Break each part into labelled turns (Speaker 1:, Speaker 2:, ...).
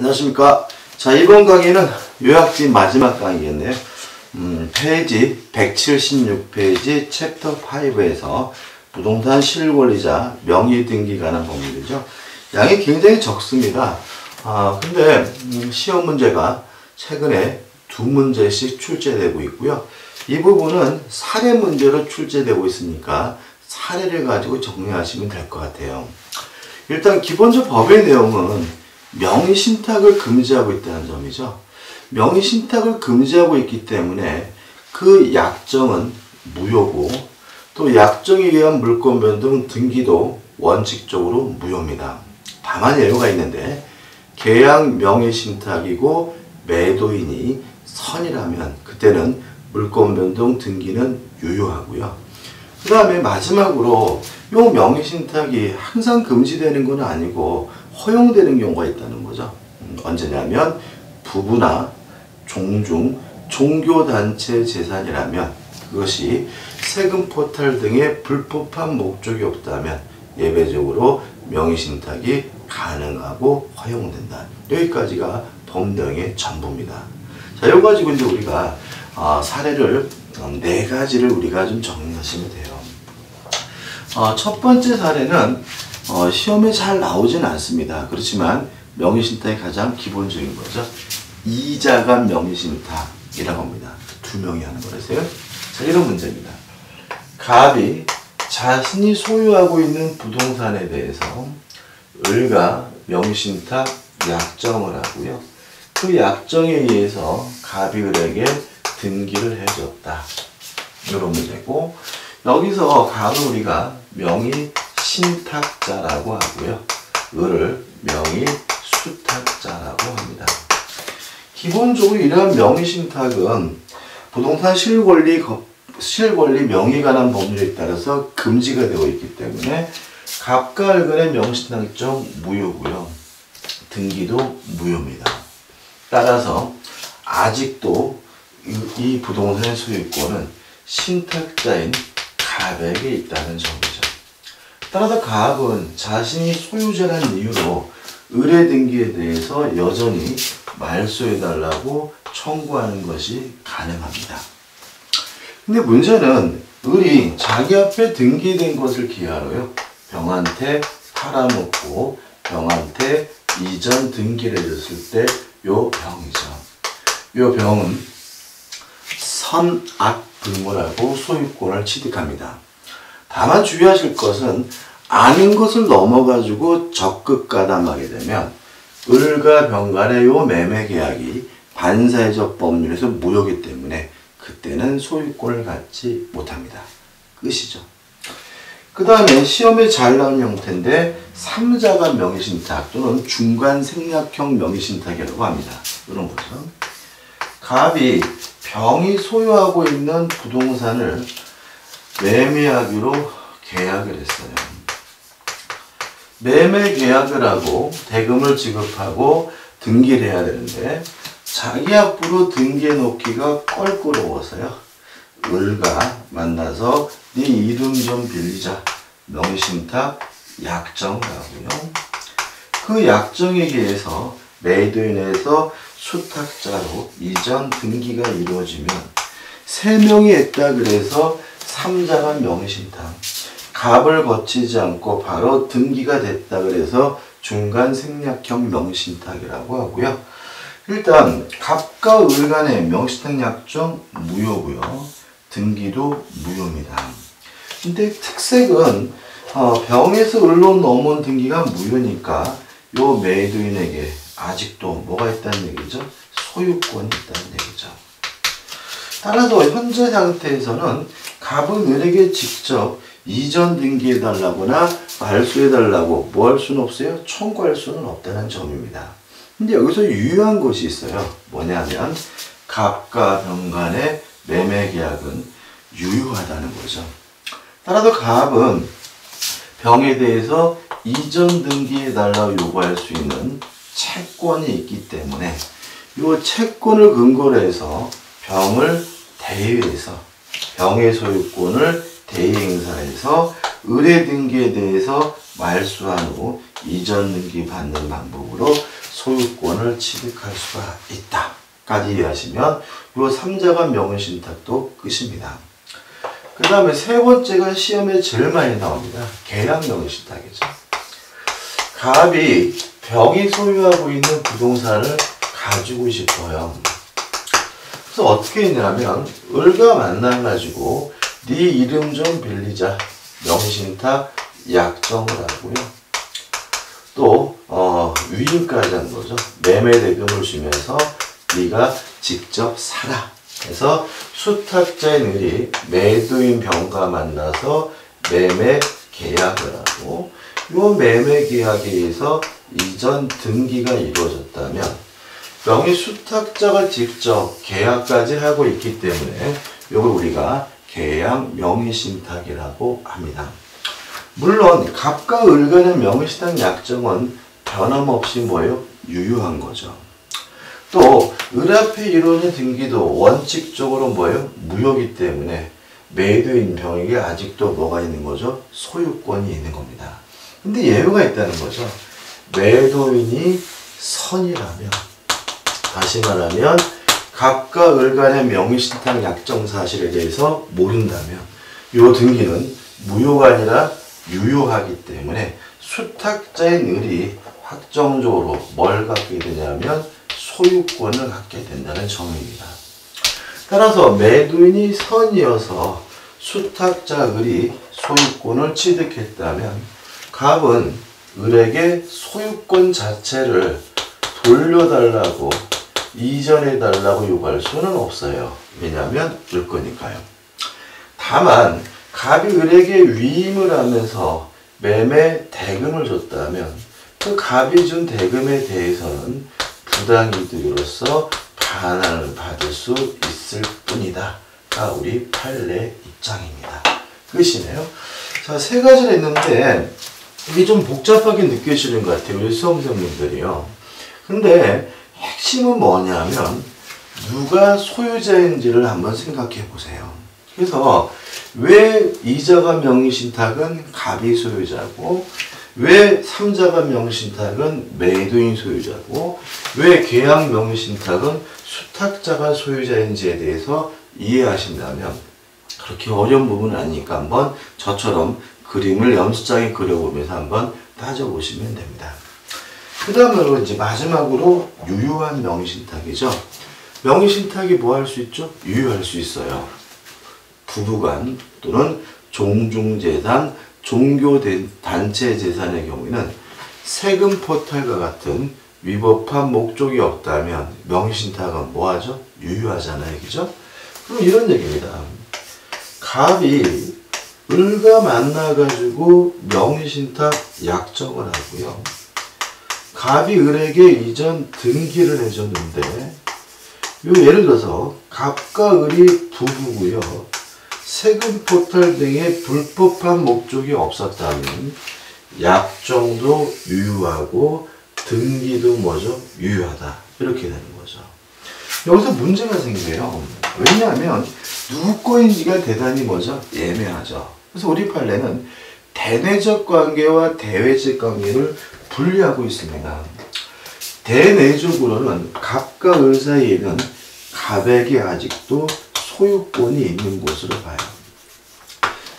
Speaker 1: 안녕하십니까. 자, 이번 강의는 요약집 마지막 강의겠네요. 음, 페이지 176페이지 챕터 5에서 부동산 실권리자 명의 등기 관한 법률이죠. 양이 굉장히 적습니다. 아, 근데 음, 시험 문제가 최근에 두 문제씩 출제되고 있고요. 이 부분은 사례 문제로 출제되고 있으니까 사례를 가지고 정리하시면 될 것 같아요. 일단 기본적 법의 내용은 명의 신탁을 금지하고 있다는 점이죠. 명의 신탁을 금지하고 있기 때문에 그 약정은 무효고 또 약정에 의한 물권 변동 등기도 원칙적으로 무효입니다. 다만 예외가 있는데 계약 명의 신탁이고 매도인이 선이라면 그때는 물권 변동 등기는 유효하고요. 그 다음에 마지막으로 요 명의 신탁이 항상 금지되는 건 아니고 허용되는 경우가 있다는 거죠. 음, 언제냐면 부부나 종중, 종교단체 재산이라면 그것이 세금 포탈 등의 불법한 목적이 없다면 예외적으로 명의신탁이 가능하고 허용된다. 여기까지가 법령의 전부입니다. 자, 이거 가지고 이제 우리가 어, 사례를 어, 네 가지를 우리가 좀 정리하시면 돼요. 어, 첫 번째 사례는 어, 시험에 잘 나오진 않습니다. 그렇지만 명의신탁의 가장 기본적인 거죠. 이자가 명의신탁이라고 합니다. 두 명이 하는 거라서요. 자, 이런 문제입니다. 갑이 자신이 소유하고 있는 부동산에 대해서 을과 명의신탁 약정을 하고요. 그 약정에 의해서 갑이 을에게 등기를 해줬다. 이런 문제고 여기서 갑은 우리가 명의 신탁자라고 하고요. 을을 명의 수탁자라고 합니다. 기본적으로 이러한 명의 신탁은 부동산 실권리 실권리 명의 관한 법률에 따라서 금지가 되어 있기 때문에 갑과 을간의 명신탁정 무효고요. 등기도 무효입니다. 따라서 아직도 이 부동산의 소유권은 신탁자인 갑에게 있다는 점이죠. 따라서 갑은 자신이 소유자라는 이유로 의뢰 등기에 대해서 여전히 말소해달라고 청구하는 것이 가능합니다. 근데 문제는 을이 자기 앞에 등기된 것을 기하로요. 병한테 팔아먹고 병한테 이전 등기를 해줬을 때 요 병이죠. 요 병은 선악불문하고 소유권을 취득합니다. 다만 주의하실 것은 아닌 것을 넘어가지고 적극 가담하게 되면 을과 병 간의 요 매매 계약이 반사회적 법률에서 무효기 때문에 그때는 소유권을 갖지 못합니다. 끝이죠. 그 다음에 시험에 잘 나온 형태인데 3자간 명의신탁 또는 중간 생략형 명의신탁이라고 합니다. 이런 거죠. 갑이 병이 소유하고 있는 부동산을 매매하기로 계약을 했어요. 매매 계약을 하고 대금을 지급하고 등기를 해야 되는데 자기 앞으로 등기해 놓기가 껄끄러워서요. 을과 만나서 네 이름 좀 빌리자. 명신탁 약정을 하고요. 그 약정에 의해서 매도인에서 수탁자로 이전 등기가 이루어지면 세 명이 했다 그래서 3자가 명의신탁 갑을 거치지 않고 바로 등기가 됐다 그래서 중간 생략형 명신탁이라고 하고요. 일단 갑과 을 간의 명신탁 약정 무효고요. 등기도 무효입니다. 근데 특색은 어, 병에서 을로 넘은 등기가 무효니까 요 매도인에게 아직도 뭐가 있다는 얘기죠? 소유권이 있다는 얘기죠. 따라서 현재 상태에서는 갑은 을에게 직접 이전 등기해달라거나 말소해달라고 뭐 할 수는 없어요? 청구할 수는 없다는 점입니다. 근데 여기서 유효한 것이 있어요. 뭐냐면 갑과 병 간의 매매 계약은 유효하다는 거죠. 따라서 갑은 병에 대해서 이전 등기해달라고 요구할 수 있는 채권이 있기 때문에 이 채권을 근거로 해서 병을 대위해서 병의 소유권을 대행사에서 의뢰 등기에 대해서 말소한 후 이전 등기 받는 방법으로 소유권을 취득할 수가 있다. 까지 이해하시면 요 3자가 명의신탁도 끝입니다. 그 다음에 세 번째가 시험에 제일 많이 나옵니다. 계약 명의신탁이죠. 갑이 병이 소유하고 있는 부동산을 가지고 싶어요. 그래서 어떻게 했냐면 을과 만나가지고 네 이름 좀 빌리자 명신탁 약정을 하고요. 또 어, 위임까지 한 거죠. 매매 대금을 주면서 네가 직접 사라. 그래서 수탁자인 을이 매도인 병과 만나서 매매 계약을 하고 이 매매 계약에 의해서 이전 등기가 이루어졌다면 명의 수탁자가 직접 계약까지 하고 있기 때문에 이걸 우리가 계약 명의 신탁이라고 합니다. 물론 갑과 을 간의 명의 신탁 약정은 변함없이 뭐예요? 유효한 거죠. 또을 앞에 이루어진 등기도 원칙적으로 뭐예요? 무효기 때문에 매도인 병에게 아직도 뭐가 있는 거죠? 소유권이 있는 겁니다. 근데 예외가 있다는 거죠. 매도인이 선이라면 다시 말하면 갑과 을 간의 명의신탁 약정 사실에 대해서 모른다면 이 등기는 무효가 아니라 유효하기 때문에 수탁자인 을이 확정적으로 뭘 갖게 되냐면 소유권을 갖게 된다는 점입니다. 따라서 매도인이 선이어서 수탁자 을이 소유권을 취득했다면 갑은 을에게 소유권 자체를 돌려달라고 이전해 달라고 요구할 수는 없어요. 왜냐하면 을 거니까요. 다만 갑이 을에게 위임을 하면서 매매 대금을 줬다면 그 갑이 준 대금에 대해서는 부당이득으로서 반환을 받을 수 있을 뿐이다 가 우리 판례 입장입니다. 끝이네요. 자, 세 가지를 했는데 이게 좀 복잡하게 느껴지는 것 같아요. 우리 수험생분들이요. 근데 핵심은 뭐냐면 누가 소유자인지를 한번 생각해 보세요. 그래서 왜 이자가 명의신탁은 갑이 소유자고 왜 3자가 명의신탁은 매도인 소유자고 왜 계약 명의신탁은 수탁자가 소유자인지에 대해서 이해하신다면 그렇게 어려운 부분은 아니니까 한번 저처럼 그림을 염수장에 그려보면서 한번 따져보시면 됩니다. 그 다음으로 이제 마지막으로 유효한 명의신탁이죠. 명의신탁이 뭐 할 수 있죠? 유효할 수 있어요. 부부간 또는 종중재산, 종교단체 재산의 경우에는 세금 포탈과 같은 위법한 목적이 없다면 명의신탁은 뭐하죠? 유효하잖아요. 그죠? 그럼 이런 얘기입니다. 갑이 을과 만나가지고 명의신탁 약정을 하고요. 갑이 을에게 이전 등기를 해줬는데 요 예를 들어서 갑과 을이 부부고요. 세금 포탈 등의 불법한 목적이 없었다면 약정도 유효하고 등기도 뭐죠? 유효하다. 이렇게 되는 거죠. 여기서 문제가 생겨요. 왜냐하면 누구 거인지가 대단히 뭐죠? 애매하죠. 그래서 우리 판례는 대내적 관계와 대외적 관계를 분리하고 있습니다. 대내적으로는 갑과 을 사이에는 갑에게 아직도 소유권이 있는 것으로 봐요.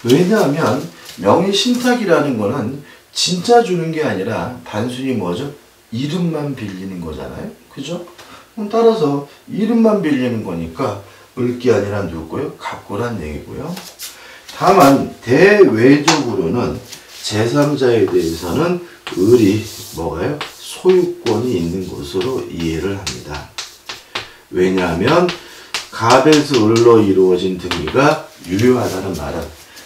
Speaker 1: 왜냐하면 명의 신탁이라는 거는 진짜 주는 게 아니라 단순히 뭐죠? 이름만 빌리는 거잖아요. 그죠? 따라서 이름만 빌리는 거니까 을게 아니라 누구고요? 갑고란 얘기고요. 다만 대외적으로는 제3자에 대해서는 을이 뭐가요? 소유권이 있는 것으로 이해를 합니다. 왜냐하면 갑에서 을로 이루어진 등기가 유효하다는 말은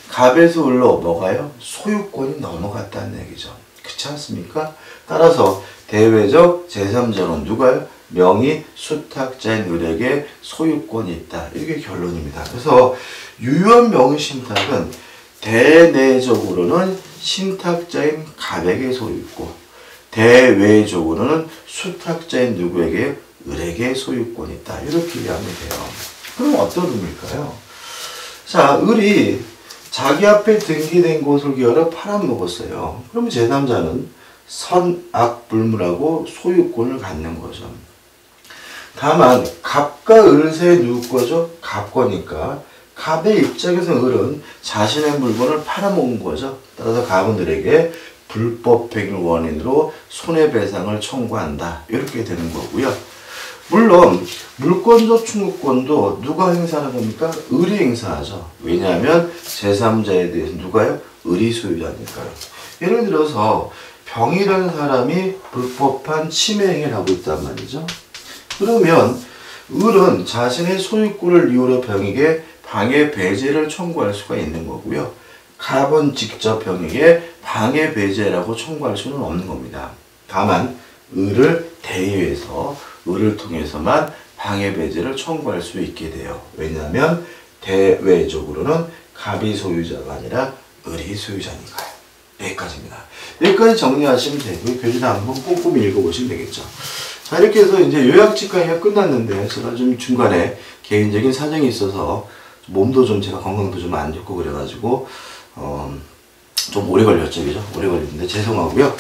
Speaker 1: 갑에서 을로 뭐가요? 소유권이 넘어갔다는 얘기죠. 그렇지 않습니까? 따라서 대외적 제3자는 누가요? 명의 수탁자인 을에게 소유권이 있다. 이게 결론입니다. 그래서 유효한 명의 신탁은 대내적으로는 신탁자인 갑에게 소유있고 대외적으로는 수탁자인 누구에게 을에게 소유권이 있다. 이렇게 이해하면 돼요. 그럼 어떤 의미일까요? 자, 을이 자기 앞에 등기된 곳을 기어러 팔아먹었어요. 그럼 제3자는 선악불문하고 소유권을 갖는 거죠. 다만 갑과 을 사이에 누구 거죠? 갑 거니까 갑의 입장에서 을은 자신의 물건을 팔아먹은 거죠. 따라서 갑은 을에게 불법 행위 원인으로 손해배상을 청구한다. 이렇게 되는 거고요. 물론 물권적 충구권도 누가 행사하는 겁니까? 을이 행사하죠. 왜냐하면 제3자에 대해서 누가요? 을이 소유자니까요. 예를 들어서 병이라는 사람이 불법한 침해 행위를 하고 있단 말이죠. 그러면 을은 자신의 소유권을 이유로 병에게 방해 배제를 청구할 수가 있는 거고요. 갑은 직접 병에게 방해 배제라고 청구할 수는 없는 겁니다. 다만 을을 대의해서 을을 통해서만 방해 배제를 청구할 수 있게 돼요. 왜냐하면 대외적으로는 갑이 소유자가 아니라 을이 소유자니까요. 여기까지입니다. 여기까지 정리하시면 되고요. 교재도 한번 꼼꼼히 읽어보시면 되겠죠. 자 이렇게 해서 이제 요약집 강의가 끝났는데 제가 좀 중간에 개인적인 사정이 있어서 몸도 좀 제가 건강도 좀 안 좋고 그래가지고 어, 좀 오래 걸렸죠. 그죠? 오래 걸렸는데 죄송하고요.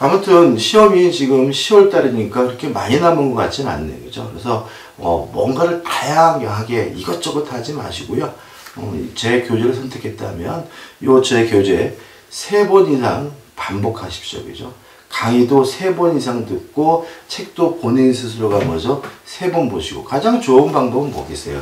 Speaker 1: 아무튼 시험이 지금 10월 달이니까 그렇게 많이 남은 것 같지는 않네요. 그죠? 그래서 어, 뭔가를 다양하게 이것저것 하지 마시고요. 어, 제 교재를 선택했다면 요 제 교재 세 번 이상 반복하십시오. 그죠? 강의도 세 번 이상 듣고 책도 본인 스스로가 뭐죠? 세번 보시고 가장 좋은 방법은 뭐겠어요?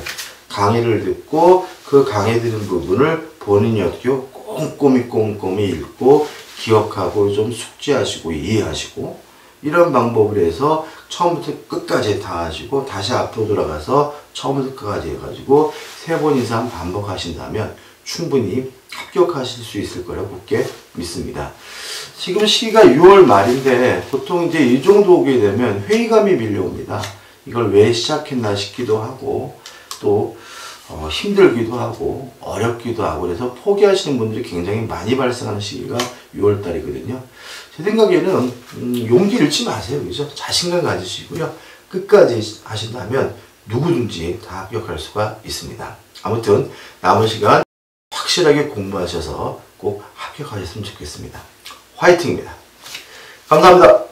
Speaker 1: 강의를 듣고 그 강의 들은 부분을 본인이 어떻게 꼼꼼히 꼼꼼히 읽고 기억하고 좀 숙지하시고 이해하시고 이런 방법을 해서 처음부터 끝까지 다 하시고 다시 앞으로 돌아가서 처음부터 끝까지 해가지고 세 번 이상 반복하신다면 충분히 합격하실 수 있을 거라고 굳게 믿습니다. 지금 시기가 6월 말인데 보통 이제 이 정도 오게 되면 회의감이 밀려옵니다. 이걸 왜 시작했나 싶기도 하고 또 어, 힘들기도 하고 어렵기도 하고 그래서 포기하시는 분들이 굉장히 많이 발생하는 시기가 6월 달이거든요. 제 생각에는 음, 용기 잃지 마세요. 그죠? 자신감 가지시고요. 끝까지 하신다면 누구든지 다 합격할 수가 있습니다. 아무튼 남은 시간 확실하게 공부하셔서 꼭 합격하셨으면 좋겠습니다. 화이팅입니다. 감사합니다.